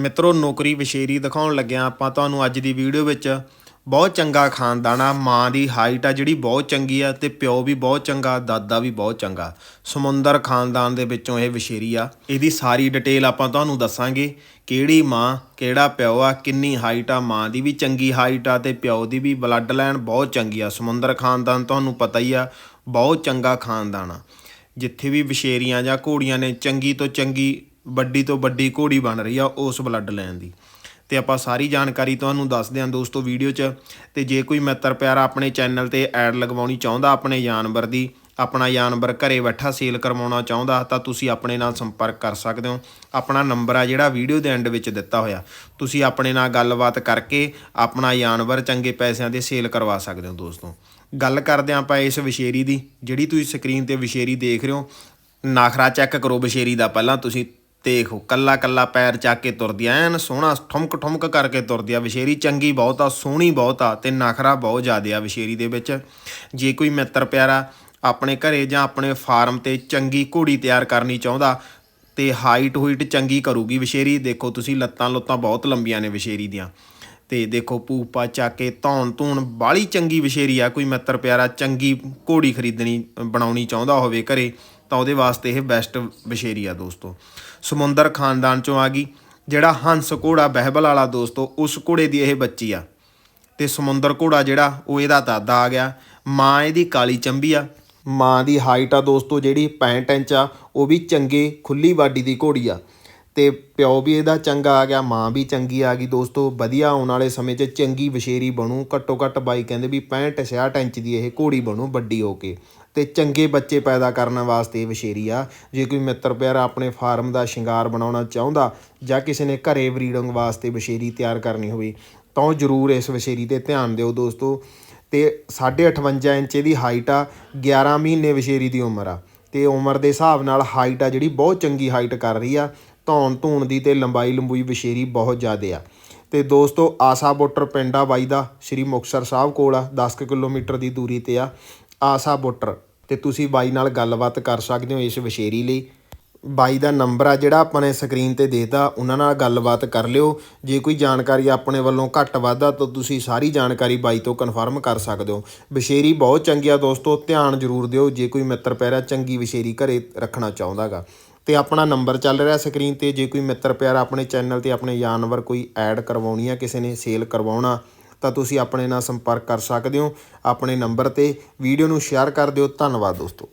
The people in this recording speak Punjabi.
ਮਿੱਤਰੋ, ਨੌਕਰੀ ਵਿਸ਼ੇਰੀ ਦਿਖਾਉਣ ਲੱਗਿਆ ਆਪਾਂ ਤੁਹਾਨੂੰ ਅੱਜ ਦੀ ਵੀਡੀਓ ਵਿੱਚ ਬਹੁਤ ਚੰਗਾ ਖਾਨਦਾਨ ਆ, ਮਾਂ ਦੀ ਹਾਈਟ ਆ ਜਿਹੜੀ ਬਹੁਤ ਚੰਗੀ ਆ ਤੇ ਪਿਓ ਵੀ ਬਹੁਤ ਚੰਗਾ, ਦਾਦਾ ਵੀ ਬਹੁਤ ਚੰਗਾ। ਸਮੁੰਦਰ ਖਾਨਦਾਨ ਦੇ ਵਿੱਚੋਂ ਇਹ ਵਿਸ਼ੇਰੀ ਆ। ਇਹਦੀ ਸਾਰੀ ਡਿਟੇਲ ਆਪਾਂ ਤੁਹਾਨੂੰ ਦੱਸਾਂਗੇ, ਕਿਹੜੀ ਮਾਂ, ਕਿਹੜਾ ਪਿਓ ਆ, ਕਿੰਨੀ ਹਾਈਟ ਆ, ਮਾਂ ਦੀ ਵੀ ਚੰਗੀ ਹਾਈਟ ਆ ਤੇ ਪਿਓ ਦੀ ਵੀ ਬਲੱਡ ਲਾਈਨ ਬਹੁਤ ਚੰਗੀ ਆ। ਸਮੁੰਦਰ ਖਾਨਦਾਨ ਤੁਹਾਨੂੰ ਪਤਾ ਹੀ ਆ, ਬਹੁਤ ਚੰਗਾ ਖਾਨਦਾਨ ਆ। ਜਿੱਥੇ ਵੀ ਵਿਸ਼ੇਰੀਆਂ ਜਾਂ ਘੋੜੀਆਂ ਨੇ, ਚੰਗੀ ਤੋਂ ਚੰਗੀ ਵੱਡੀ ਤੋਂ ਵੱਡੀ ਘੋੜੀ ਬਣ ਰਹੀ ਆ ਉਸ ਬਲੱਡ ਲਾਈਨ ਦੀ। ਤੇ ਆਪਾਂ ਸਾਰੀ ਜਾਣਕਾਰੀ ਤੁਹਾਨੂੰ ਦੱਸਦੇ ਹਾਂ ਦੋਸਤੋ ਵੀਡੀਓ 'ਚ। ਤੇ ਜੇ ਕੋਈ ਮਿੱਤਰ ਪਿਆਰਾ ਆਪਣੇ ਚੈਨਲ ਤੇ ਐਡ ਲਗਵਾਉਣੀ ਚਾਹੁੰਦਾ ਆਪਣੇ ਜਾਨਵਰ ਦੀ, ਆਪਣਾ ਜਾਨਵਰ ਘਰੇ ਬੈਠਾ ਸੇਲ ਕਰਵਾਉਣਾ ਚਾਹੁੰਦਾ, ਤਾਂ ਤੁਸੀਂ ਆਪਣੇ ਨਾਲ ਸੰਪਰਕ ਕਰ ਸਕਦੇ ਹੋ। ਆਪਣਾ ਨੰਬਰ ਆ ਜਿਹੜਾ ਵੀਡੀਓ ਦੇ ਐਂਡ ਵਿੱਚ ਦਿੱਤਾ ਹੋਇਆ। ਤੁਸੀਂ ਆਪਣੇ ਨਾਲ ਗੱਲਬਾਤ ਕਰਕੇ ਆਪਣਾ ਜਾਨਵਰ ਚੰਗੇ ਪੈਸਿਆਂ ਦੇ ਸੇਲ ਕਰਵਾ ਸਕਦੇ ਹੋ ਦੋਸਤੋ। ਗੱਲ ਕਰਦੇ ਹਾਂ ਆਪਾਂ ਇਸ ਵਿਸ਼ੇਰੀ ਦੀ, ਜਿਹੜੀ ਤੁਸੀਂ ਸਕਰੀਨ ਤੇ ਵਿਸ਼ੇਰੀ ਦੇਖ ਰਹੇ ਹੋ। ਨਾਖਰਾ ਚੈੱਕ ਕਰੋ ਵਿਸ਼ੇਰੀ ਦਾ ਪਹਿਲਾਂ, ਤੁਸੀਂ ਦੇਖੋ ਕੱਲਾ ਕੱਲਾ ਪੈਰ ਚੱਕ ਕੇ ਤੁਰਦੀ ਐਨ ਸੋਹਣਾ ਠੁਮਕ ਠੁਮਕ ਕਰਕੇ ਤੁਰਦੀ ਆ ਵਿਸ਼ੇਰੀ। ਚੰਗੀ ਬਹੁਤ ਆ, ਸੋਹਣੀ ਬਹੁਤ ਆ ਤੇ ਨਖਰਾ ਬਹੁਤ ਜ਼ਿਆਦਾ ਆ ਵਿਸ਼ੇਰੀ ਦੇ ਵਿੱਚ। ਜੇ ਕੋਈ ਮਿੱਤਰ ਪਿਆਰਾ ਆਪਣੇ ਘਰੇ ਜਾਂ ਆਪਣੇ ਫਾਰਮ ਤੇ ਚੰਗੀ ਘੋੜੀ ਤਿਆਰ ਕਰਨੀ ਚਾਹੁੰਦਾ ਤੇ ਹਾਈਟ ਹੂਈਟ ਚੰਗੀ ਕਰੂਗੀ ਵਿਸ਼ੇਰੀ। ਦੇਖੋ ਤੁਸੀਂ ਲੱਤਾਂ ਲੁੱਤਾਂ ਬਹੁਤ ਲੰਬੀਆਂ ਨੇ ਵਿਸ਼ੇਰੀ ਦੀਆਂ। ਤੇ ਦੇਖੋ ਪੂਪਾ ਚੱਕ ਕੇ ਧੌਣ ਧੂਣ ਬਾਲੀ ਚੰਗੀ ਵਿਸ਼ੇਰੀ ਆ। ਕੋਈ ਮਿੱਤਰ ਪਿਆਰਾ ਚੰਗੀ ਘੋੜੀ ਖਰੀਦਣੀ, ਬਣਾਉਣੀ ਚਾਹੁੰਦਾ ਹੋਵੇ ਘਰੇ ਤਾਂ ਉਹਦੇ ਵਾਸਤੇ ਇਹ ਬੈਸਟ ਵਿਸ਼ੇਰੀ ਆ ਦੋਸਤੋ। ਸਮੁੰਦਰ ਖਾਨਦਾਨ ਚੋਂ ਆ ਗਈ। ਜਿਹੜਾ ਹੰਸ ਘੋੜਾ, ਬਹਿਬਲ ਵਾਲਾ ਦੋਸਤੋ, ਉਸ ਘੋੜੇ ਦੀ ਇਹ ਬੱਚੀ ਆ। ਤੇ ਸਮੁੰਦਰ ਘੋੜਾ ਜਿਹੜਾ, ਉਹ ਇਹਦਾ ਦਾਦਾ ਆ ਗਿਆ। ਮਾਂ ਇਹਦੀ ਕਾਲੀ ਚੰਬੀ ਆ। ਮਾਂ ਦੀ ਹਾਈਟ ਆ ਦੋਸਤੋ, ਜਿਹੜੀ 65 ਇੰਚ ਆ, ਉਹ ਵੀ ਚੰਗੇ ਖੁੱਲੀ ਬਾਡੀ ਦੀ ਘੋੜੀ ਆ। ਅਤੇ ਪਿਓ ਵੀ ਇਹਦਾ ਚੰਗਾ ਆ ਗਿਆ, ਮਾਂ ਵੀ ਚੰਗੀ ਆ ਗਈ। ਦੋਸਤੋ, ਵਧੀਆ ਆਉਣ ਵਾਲੇ ਸਮੇਂ 'ਚ ਚੰਗੀ ਵਿਸ਼ੇਰੀ ਬਣੂ। ਘੱਟੋ ਘੱਟ ਬਾਈ ਕਹਿੰਦੇ ਵੀ 65 66 ਇੰਚ ਦੀ ਇਹ ਘੋੜੀ ਬਣੂ ਵੱਡੀ ਹੋ ਕੇ। ਅਤੇ ਚੰਗੇ ਬੱਚੇ ਪੈਦਾ ਕਰਨ ਵਾਸਤੇ ਇਹ ਆ। ਜੇ ਕੋਈ ਮਿੱਤਰ ਪਿਆਰਾ ਆਪਣੇ ਫਾਰਮ ਦਾ ਸ਼ਿੰਗਾਰ ਬਣਾਉਣਾ ਚਾਹੁੰਦਾ ਜਾਂ ਕਿਸੇ ਨੇ ਘਰੇ ਬਰੀਡਿੰਗ ਵਾਸਤੇ ਵਿਸ਼ੇਰੀ ਤਿਆਰ ਕਰਨੀ ਹੋਵੇ, ਤਾਂ ਉਹ ਜ਼ਰੂਰ ਇਸ ਵਛੇਰੀ ਤੇ ਧਿਆਨ ਦਿਓ ਦੋਸਤੋ। ਤੇ 58 ਇੰਚ ਇਹਦੀ ਹਾਈਟ ਆ 11 ਮਹੀਨੇ ਵਛੇਰੀ ਦੀ ਉਮਰ ਆ। ਤੇ ਉਮਰ ਦੇ ਹਿਸਾਬ ਨਾਲ ਹਾਈਟ ਆ ਜਿਹੜੀ ਬਹੁਤ ਚੰਗੀ ਹਾਈਟ ਕਰ ਰਹੀ ਆ। ਧੌਣ ਧੂਣ ਦੀ ਤੇ ਲੰਬਾਈ ਲੰਬੂਈ ਵਿਸ਼ੇਰੀ ਬਹੁਤ ਜ਼ਿਆਦੇ ਆ। ਤੇ ਦੋਸਤੋ, ਆਸਾ ਬੋਟਰ ਪਿੰਡ ਆ ਬਾਈ ਦਾ, ਸ਼੍ਰੀ ਮੁਕਤਸਰ ਸਾਹਿਬ ਕੋਲ ਆ 10 ਕੁ ਕਿਲੋਮੀਟਰ ਦੀ ਦੂਰੀ ਤੇ ਆ। ਆਸਾ ਬੋਟਰ, ਤੇ ਤੁਸੀਂ ਬਾਈ ਨਾਲ ਗੱਲਬਾਤ ਕਰ ਸਕਦੇ ਹੋ ਇਸ ਵਿਸ਼ੇਰੀ ਲਈ। ਬਾਈ ਦਾ ਨੰਬਰ ਆ ਜਿਹੜਾ ਆਪਾਂ ਨੇ ਸਕਰੀਨ ਤੇ ਦੇਤਾ, ਉਹਨਾਂ ਨਾਲ ਗੱਲਬਾਤ ਕਰ ਲਿਓ। ਜੇ ਕੋਈ ਜਾਣਕਾਰੀ ਆਪਣੇ ਵੱਲੋਂ ਘੱਟ ਵਾਧਾ ਤਾਂ ਤੁਸੀਂ ਸਾਰੀ ਜਾਣਕਾਰੀ ਬਾਈ ਤੋਂ ਕਨਫਰਮ ਕਰ ਸਕਦੇ ਹੋ। ਵਿਸ਼ੇਰੀ ਬਹੁਤ ਚੰਗੀ ਆ ਦੋਸਤੋ, ਧਿਆਨ ਜ਼ਰੂਰ ਦਿਓ। ਜੇ ਕੋਈ ਮਿੱਤਰ ਪੈਰਾ ਚੰਗੀ ਵਿਸ਼ੇਰੀ ਘਰੇ ਰੱਖਣਾ ਚਾਹੁੰਦਾਗਾ ਤੇ ਆਪਣਾ ਨੰਬਰ ਚੱਲ ਰਿਹਾ ਸਕਰੀਨ ਤੇ। ਜੇ ਕੋਈ ਮਿੱਤਰ ਪਿਆਰਾ ਆਪਣੇ ਚੈਨਲ ਤੇ ਆਪਣੇ ਜਾਨਵਰ ਕੋਈ ਐਡ ਕਰਵਾਉਣੀ ਆ, ਕਿਸੇ ਨੇ ਸੇਲ ਕਰਵਾਉਣਾ, ਤਾਂ ਤੁਸੀਂ ਆਪਣੇ ਨਾਲ ਸੰਪਰਕ ਕਰ ਸਕਦੇ ਹੋ। ਆਪਣੇ ਨੰਬਰ ਤੇ ਵੀਡੀਓ ਨੂੰ ਸ਼ੇਅਰ ਕਰ ਦਿਓ। ਧੰਨਵਾਦ ਦੋਸਤੋ।